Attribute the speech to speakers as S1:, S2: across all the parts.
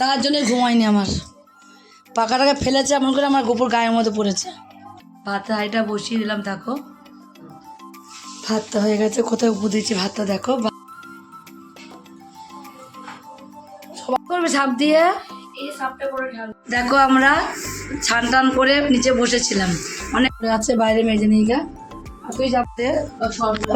S1: তার জন্য ঘুমায়নি আমার। পাকাটাকে ফেলেছে এমন করে আমার গোপুর গায়ের মধ্যে পড়েছে। ভাতটা হাইটা বসিয়ে দিলাম দেখো। ভাতটা হয়ে গেছে কোথায় উপর দিয়েছি ভাতটা দেখো। সবাই করবে ছাপ দিয়ে? দেখো আমরা ছান টান করে নিচে বসেছিলাম। অনেক আছে বাইরে মেজে নিয়ে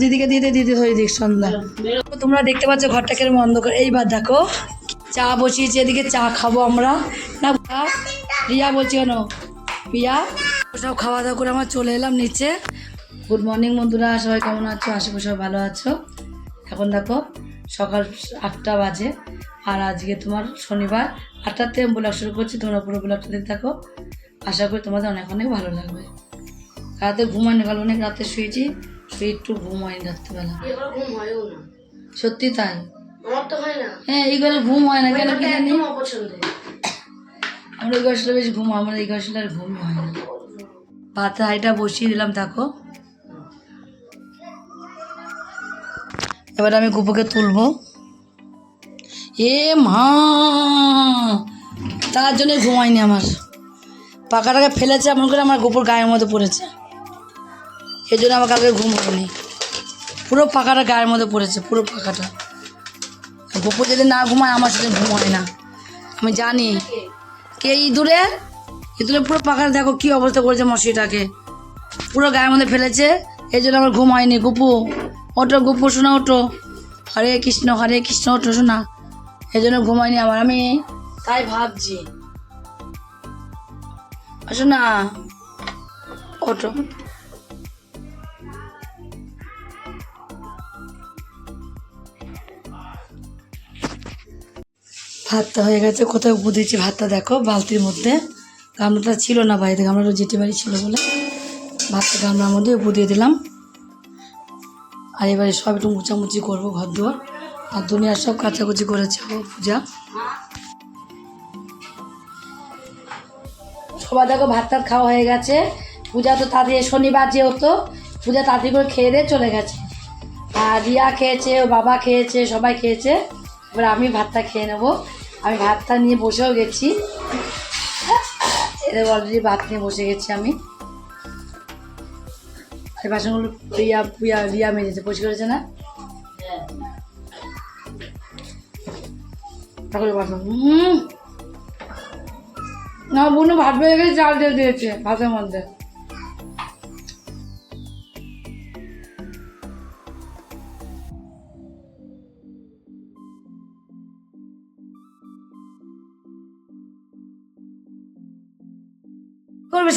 S1: দিদিকে দিয়ে দে দিদি হয়ে দিক সন্ধ্যা। তোমরা দেখতে পাচ্ছ ঘরটা কেরম অন্ধকার। এইবার দেখো। চা বসিয়েছি, এদিকে চা খাব আমরা। না রিয়া বলছি কেন? রিয়া, সব খাওয়া দাওয়া করে আমার চলে এলাম নিচে। গুড মর্নিং বন্ধুরা, সবাই কেমন আছো? আশা করি সবাই ভালো আছো। এখন দেখো, সকাল আটটা বাজে। আর আজকে তোমার শনিবার আটটাতে ব্লগ শুরু করছি, তোমরা পুরো ব্লগটা দেখতে থাকো। আশা করি তোমাদের অনেক অনেক ভালো লাগবে। রাতে ঘুমাইনি কাল অনেক রাতে শুয়েছি। শুয়ে একটু ঘুম হয়নি রাত্রিবেলা। সত্যি তাই?
S2: হয়
S1: হ্যাঁ এইগুলো ঘুম হয় না কেন কি জানি?
S2: একদম
S1: আমরা এই গসলে বেশি ঘুম আমরা এই আর ঘুম হয় না। বসিয়ে দিলাম দেখো। এবার আমি গুপুকে তুলবো। এ মা তার জন্য ঘুমায়নি আমার। পাকাটাকে ফেলেছে এমন করে আমার গোপুর গায়ের মধ্যে পড়েছে। এই জন্য আমার কালকে ঘুম হয়নি। পুরো পাকাটা গায়ের মধ্যে পড়েছে পুরো পাকাটা গোপুর যদি না ঘুমায়, আমার সাথে ঘুম হয় না। আমি জানি। কে ইঁদুরে? ইঁদুরে পুরো পাখাটা দেখো কি অবস্থা করেছে মশিটাকে। পুরো গায়ের মধ্যে ফেলেছে। এই জন্য আমার ঘুম হয়নি। গুপু ওটো গুপু শোনা ওটো হরে কৃষ্ণ হরে কৃষ্ণ ওটো শোনা এই জন্য ঘুম হয়নি আমার। আমি তাই ভাবছি। আসো না ওটো ভাতটা হয়ে গেছে। কোথায় উপর দিয়েছি ভাতটা দেখো, বালতির মধ্যে। গামলাটা ছিল না বাড়িতে গামলাটা জেঠি বাড়ি ছিল বলে। ভাতটা গামলার মধ্যে উপর দিয়ে দিলাম। আর এবারে সব একটু মুচামুচি করব ঘর দুয়ার। আর দুনিয়ার সব কাচাকুচি করেছে ও পূজা। সবাই দেখো, ভাত টাত খাওয়া হয়ে গেছে। পূজা তো তাড়াতাড়ি শনিবার যে হতো পূজা তাড়াতাড়ি করে খেয়ে দিয়ে চলে গেছে। আর রিয়া খেয়েছে, ও বাবা খেয়েছে, সবাই খেয়েছে। এবার আমি ভাতটা খেয়ে নেব। আমি ভাতটা নিয়ে বসেও গেছি। এদের অলরেডি ভাত নিয়ে বসে গেছি আমি। আর বাসনগুলো রিয়া রিয়া রিয়া মেজেছে, পরিষ্কার করেছে না? ঠাকুরের বাসন। হুম না বোনও ভাত বেড়ে গেছে, চাল দিয়ে দিয়েছে ভাতের মধ্যে।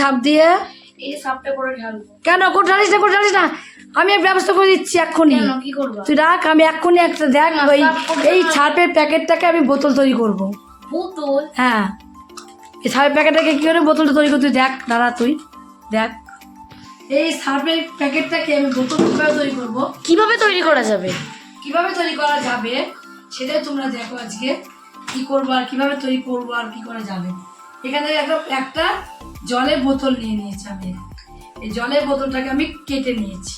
S1: সাপ দিয়ে? কেন? কোঠালিস না কোঠালিস না। আমি ব্যবস্থা করে দিচ্ছি এক্ষুনি। তুই রাখ আমি এক্ষুনি একটা দেখ ওই এই ছাপের প্যাকেটটাকে আমি বোতল তৈরি করব। হ্যাঁ। এই সাপের প্যাকেটটাকে কী করে বোতলটা তৈরি করতে? দেখ দাঁড়া তুই। দেখ। এই সাপের প্যাকেটটাকে আমি বোতল কীভাবে তৈরি করব?
S2: কীভাবে তৈরি করা যাবে?
S1: কীভাবে তৈরি করা যাবে? সেটাই তোমরা দেখো আজকে। কি করব আর কীভাবে তৈরি করব আর কি করা যাবে? এখান থেকে একটা জলের বোতল নিয়ে নিয়েছি আমি। এই জলের বোতলটাকে আমি কেটে নিয়েছি।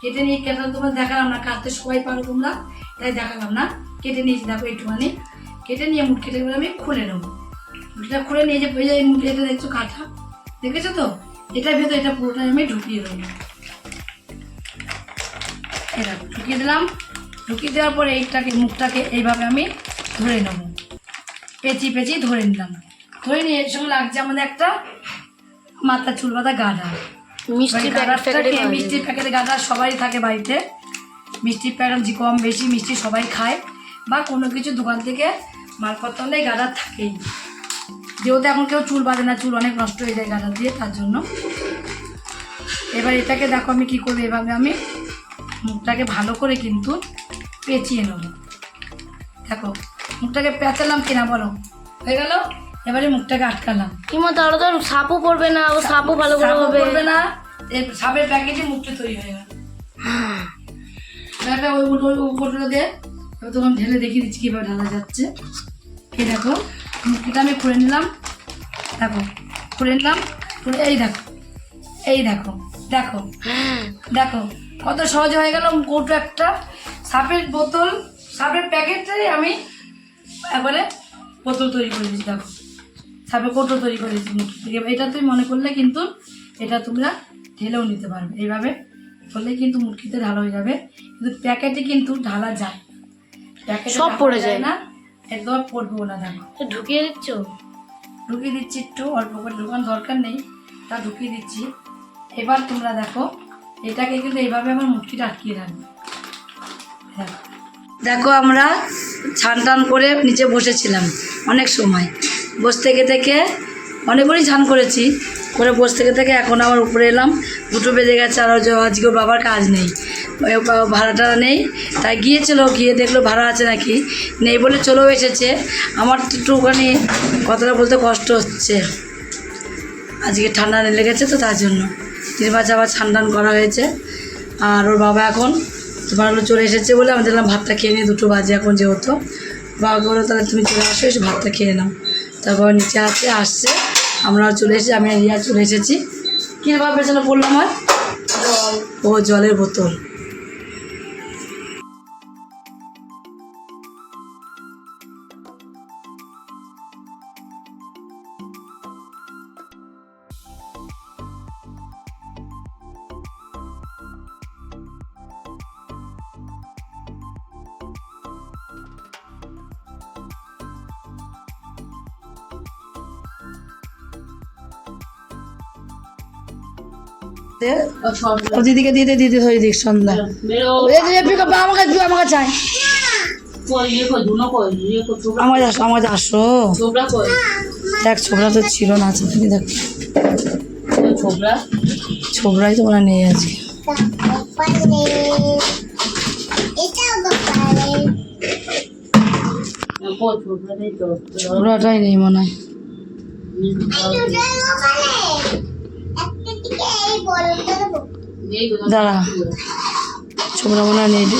S1: কেটে নিয়ে কেটে তোমার দেখালাম না, কাটতে সবাই পারো তোমরা, তাই দেখালাম না। কেটে নিয়েছি, দেখো একটুখানি। কেটে নিয়ে মুখ কেটে আমি খুলে নেব। মুখটা খুলে নিয়ে যে মুখ এটা দেখছ কাঁথা? দেখেছ তো? এটা ভেতর এটা পুরোটা আমি ঢুকিয়ে দেবো। এরকম ঢুকিয়ে দিলাম। ঢুকিয়ে দেওয়ার পরে এইটাকে, মুখটাকে এইভাবে আমি ধরে নেব। পেঁচি পেঁচি ধরে নিলাম। ধরে নিয়ে এর সঙ্গে লাগছে আমাদের একটা মাথা চুল বাঁধা গাডা
S2: মিষ্টি
S1: গাডারটাকে মিষ্টির প্যাকেটে গাডা সবাই থাকে বাড়িতে। মিষ্টির প্যাকেট যে কম বেশি মিষ্টি সবাই খায়। বা কোনো কিছু দোকান থেকে মালপত্র হলে গাডার থাকেই। যেহেতু এখন কেউ চুল বাঁধে না চুল অনেক নষ্ট হয়ে যায় গাঁদা দিয়ে তার জন্য। এবার এটাকে দেখো আমি কী করব এভাবে আমি মুখটাকে ভালো করে কিন্তু পেঁচিয়ে নেব। দেখো মুখটাকে পেঁচালাম কিনা বলো? হয়ে গেল? এবারে মুখটাকে আটকালাম।
S2: কিমা তাহলে তো সাপও পড়বে না ও সাপও ভালো করে হবে।
S1: পড়বে না এই সাপের প্যাকেটে মুখটা তৈরি হয়ে গেল। দেখো ওই ওই উপরটা দিয়ে এবার তোমার ঢেলে দেখিয়ে দিচ্ছি কীভাবে ঢালা যাচ্ছে। এই দেখো মুখটা আমি খুলে নিলাম। দেখো খুলে নিলাম এই দেখো এই দেখো দেখো দেখো কত সহজ হয়ে গেল কৌটো একটা। সাপের বোতল সাপের প্যাকেটটাই আমি একবারে বোতল তৈরি করে দিচ্ছি দেখো। সাপে কৌটো তৈরি করে দিচ্ছি এটা তুমি মনে করলে কিন্তু এটা তোমরা ঢেলেও নিতে পারবে। এইভাবে করলে কিন্তু মুটকিতে ঢালা হয়ে যাবে। কিন্তু প্যাকেটে কিন্তু ঢালা যায়। প্যাকেটে
S2: সব পড়ে যায়।
S1: না একদম পড়ব না দেখো
S2: ঢুকিয়ে দিচ্ছ?
S1: ঢুকিয়ে দিচ্ছি একটু অল্প করে। ঢুকান দরকার নেই তা ঢুকিয়ে দিচ্ছি। এবার তোমরা দেখো এটাকে কিন্তু এইভাবে আমার মুটকিটা আটকিয়ে রাখবে। দেখো। দেখো আমরা ছান টান করে নিচে বসেছিলাম অনেক সময়। বসে থেকে থেকে অনেকবারই ছান করেছি। করে বসে থেকে থেকে এখন আমার উপরে এলাম। দুটো বেজে গেছে আর আজকে ওর বাবার কাজ নেই। ভাড়াটা নেই। তাই গিয়েছিল, গিয়ে দেখল ভাড়া আছে নাকি? নেই বলে চলেও এসেছে। আমার একটুখানি কথাটা বলতে কষ্ট হচ্ছে। আজকে ঠান্ডা লেগেছে তো তার জন্য। তিন মাস আবার ছান করা হয়েছে। আর ওর বাবা এখন তোমার হলো চলে এসেছে বলে আমি দেখলাম ভাতটা খেয়ে নিই দুটো বাজে এখন যেহেতু। বাবাকে বলো তাহলে তুমি চলে আসো, এসে ভাতটা খেয়ে নাও। তারপর নিচে আছে, আসছে। আমরাও চলে এসেছি, আমি আর রিয়া চলে এসেছি। কী ভাবে পেছনে পড়ল আমার ও জলের বোতল। দিদিকে দিয়ে দে দিদি হয়ে দিক সন্ধ্যা। আমাকে দিও আমাকে চাই। আমাকে আসো আমাকে আসো। দেখ ছোবরা তো ছিল না আছে তুমি দেখ। ছোবরাই তো মনে হয় নেই ছোবরাটাই নেই মনে হয়। দাঁড়া। ছোবরা মনে নেই চলে।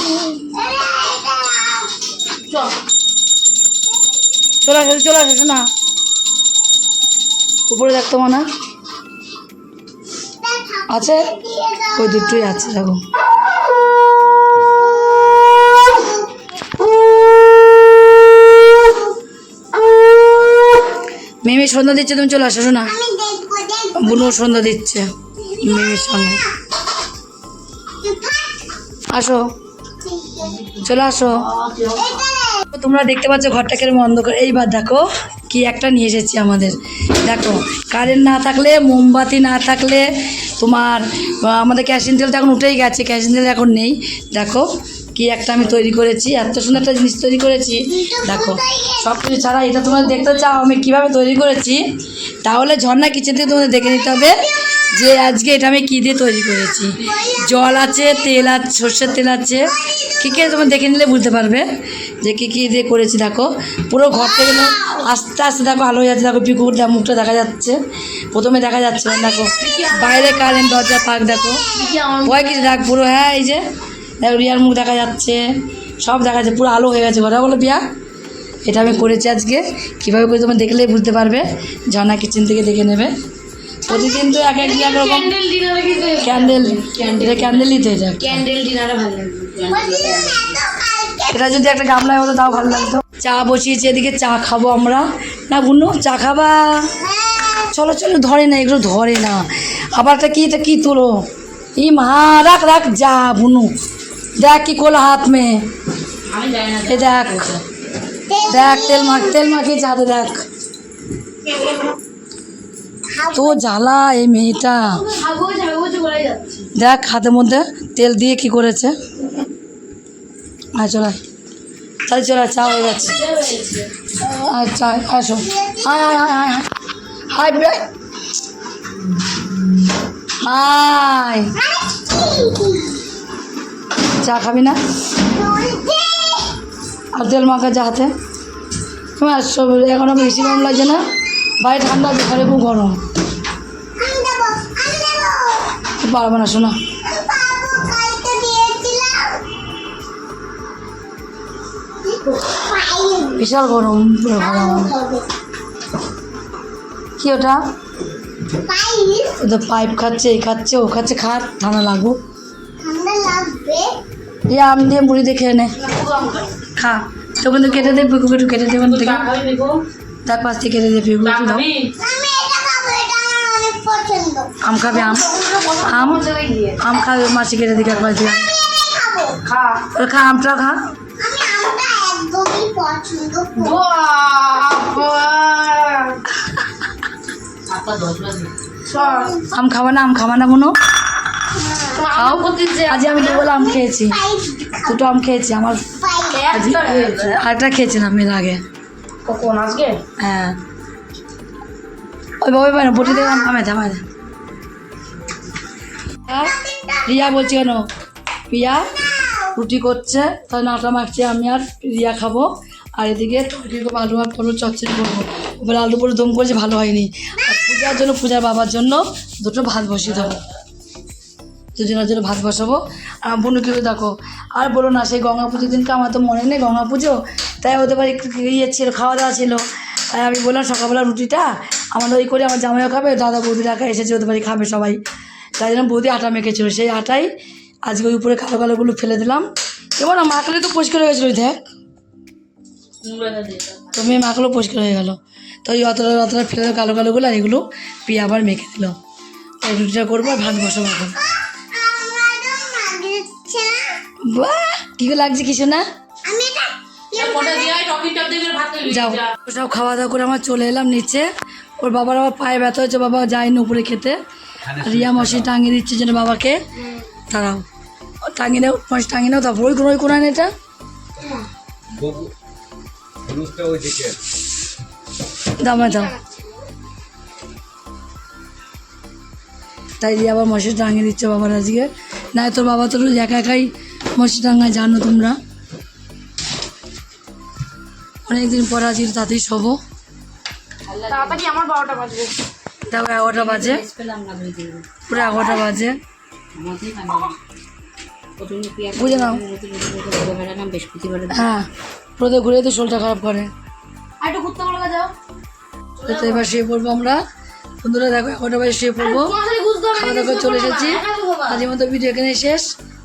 S1: আসো চলে আসো না উপরে দেখতো মনে আছে? ওই দুটোই আছে, দেখো। মিমি সন্ধ্যা দিচ্ছে, তুমি চলে আসো না বুনু সন্ধ্যা দিচ্ছে। মিমির সঙ্গে। আসো। চলে আসো। তোমরা দেখতে পাচ্ছ ঘরটা কেরম অন্ধকার। এইবার দেখো কি একটা নিয়ে এসেছি আমাদের। দেখো কারেন্ট না থাকলে, মোমবাতি না থাকলে তোমার আমাদের ক্যাশিন তেল তো এখন উঠেই গেছে ক্যাশিন তেল এখন নেই। দেখো কি একটা আমি তৈরি করেছি, এত সুন্দর একটা জিনিস তৈরি করেছি। দেখো সব কিছু ছাড়া এটা তোমরা দেখতে চাও আমি কীভাবে তৈরি করেছি। তাহলে ঝর্ণা কিচেন থেকে তোমাদের দেখে নিতে হবে। যে আজকে এটা আমি কী দিয়ে তৈরি করেছি? জল আছে, তেল আছে সর্ষের তেল আছে। কী কী তোমার দেখে নিলে বুঝতে পারবে যে কী কী দিয়ে করেছি, দেখো। পুরো ঘর থেকে আস্তে আস্তে দেখো আলো যাচ্ছে, দেখো পিকুর মুখটা দেখা যাচ্ছে। প্রথমে দেখা যাচ্ছে না, দেখো। বাইরে কারেন্ট, দরজা, পাক, দেখো। ভয় কিছু দেখ, পুরো হ্যাঁ এই যে। দেখো, রিয়ার মুখ দেখা যাচ্ছে। সব দেখা যাচ্ছে, পুরো আলো হয়ে গেছে। ঘরে বলো বিয়া এটা আমি করেছি আজকে। কীভাবে করে তোমার দেখলেই বুঝতে পারবে। ঝর্ণা কিচেন থেকে দেখে নেবে। প্রতিদিন তো এক এক এক রকম
S2: ক্যান্ডেল
S1: ক্যান্ডেল এটা ক্যান্ডেলই তো এটা
S2: ক্যান্ডেল ডিনারে ভালো
S1: এটা যদি একটা গামলায় হতো তাও ভালো লাগতো। চা বসিয়েছি এদিকে চা খাব আমরা। না বুনু চা খাবা? চলো চলো ধরে না এগুলো ধরে না। আবার এটা কি এটা কি তোলো? ই মা রাখ রাখ যা বুনু। দেখ কি করল হাত মে।
S2: আমি জানি না
S1: এ দেখ। দেখ। তেল মাখ তেল মাখিয়েছে হাতে দেখ। তো জ্বালা এই মেয়েটা। দেখ হাতের মধ্যে তেল দিয়ে কি করেছে। আয় চল তাহলে চলে চা হয়ে যাচ্ছে আচ্ছা আসো আয় আয় আয় আয় হাই, বে। হাই। চা খাবি না? আর তেল মাখা যা হাতে। তোমার সব এখনও বেশি গরম লাগছে না। বাইরে ঠান্ডা ঘরে খুব গরম। পারব না শোনা। বিশাল গরম। কি ওটা? ও তো পাইপ খাচ্ছে এই খাচ্ছে ও খাচ্ছে খা ঠান্ডা লাগবো।
S3: ঠান্ডা
S1: আম দিয়ে মুড়ি দেখে এনে খা। তখন তো কেটে দেবে কেটে দেবেন থেকে। তার পাশ থেকে কেটে দেবে পিকু একটু দাও আম? খাবে আম আম। আম খাবে মাসি কেটে দিকে একবার দিয়ে
S2: খা।
S1: খা আমটা খা। আম খাবা না আম খাবা না কোনো খাও। আজ আমি দুবেলা আম খেয়েছি। দুটো আম খেয়েছি আমার আরেকটা খেয়েছিলাম এর আগে।
S2: কখন? আজকে?
S1: হ্যাঁ। ওই বাবা পায় না বটি দেখলাম। থামে থামে। হ্যাঁ? রিয়া বলছি কেন? পিয়া রুটি করছে, তাই নাটা মাখছি আমি আর রিয়া খাব। আর এদিকে করব আলু আর পটল চচ্চড়ি করব। এবার আলু পরে দম করেছি, ভালো হয়নি। আর পূজার জন্য, পূজার বাবার জন্য দুটো ভাত বসিয়ে দেবো। দুজনের জন্য ভাত বসাবো। আর বোনু কেউ দেখো, আর বলো না, সেই গঙ্গা পুজোর দিনকে আমার তো মনে নেই গঙ্গা পুজো। তাই হতে পারে একটু ইয়ে ছিল খাওয়া দাওয়া ছিল। তাই আমি বললাম, সকালবেলা রুটিটা আমাদের ওই করে আমার জামাইও খাবে, দাদা বৌদি রাখা এসেছে ওদের বাড়ি খাবে সবাই। তাই জন্য বৌদি আটা মেখেছিল, সেই আটাই আজকে ওই উপরে কালো কালোগুলো ফেলে দিলাম। এবার না, মাখলে তো পরিষ্কার হয়ে গেছিল দেখ। তুমি মাখলো পরিষ্কার হয়ে গেলো। তো ওই অতটা অতটা ফেলে কালো কালোগুলো আর এগুলো পিয়ে আবার মেখে দিল। রুটিটা করব আর ভাত বসাবো এখন। বাহ কি লাগছে কিছু না যাও সব খাওয়া দাওয়া করে আমার চলে এলাম নিচে। ওর বাবার আবার পায়ে ব্যথা হয়েছে বাবা যায়নি উপরে খেতে। রিয়া মশি টাঙিয়ে দিচ্ছে যেন বাবাকে। দাঁড়াও। টাঙিয়ে নাও মশি টাঙিয়ে নাও তারপর ওই কোনো ওই কোনায় এটা?
S3: ববু হলুদটা
S1: দাও তাই রিয়া আবার মশি টাঙিয়ে দিচ্ছে বাবার আজকে। না তোর বাবা তো রোজ একা একাই মশি টাঙায় জানো তোমরা? অনেকদিন পর আজকে তাতেই শোবো।
S2: তাড়াতাড়ি আমার বারোটা বাজবে।
S1: দেখো এগারোটা বাজে। পুরো এগারোটা বাজে। বুঝে নাও। হ্যাঁ প্রদে ঘুরে তো শরীরটা খারাপ করে। তো এবার শুয়ে পড়ব আমরা। বন্ধুরা দেখো এগারোটা বাজে শুয়ে পড়ব। খাওয়া দাওয়া চলে এসেছি। আজকের মতো ভিডিও এখানে শেষ।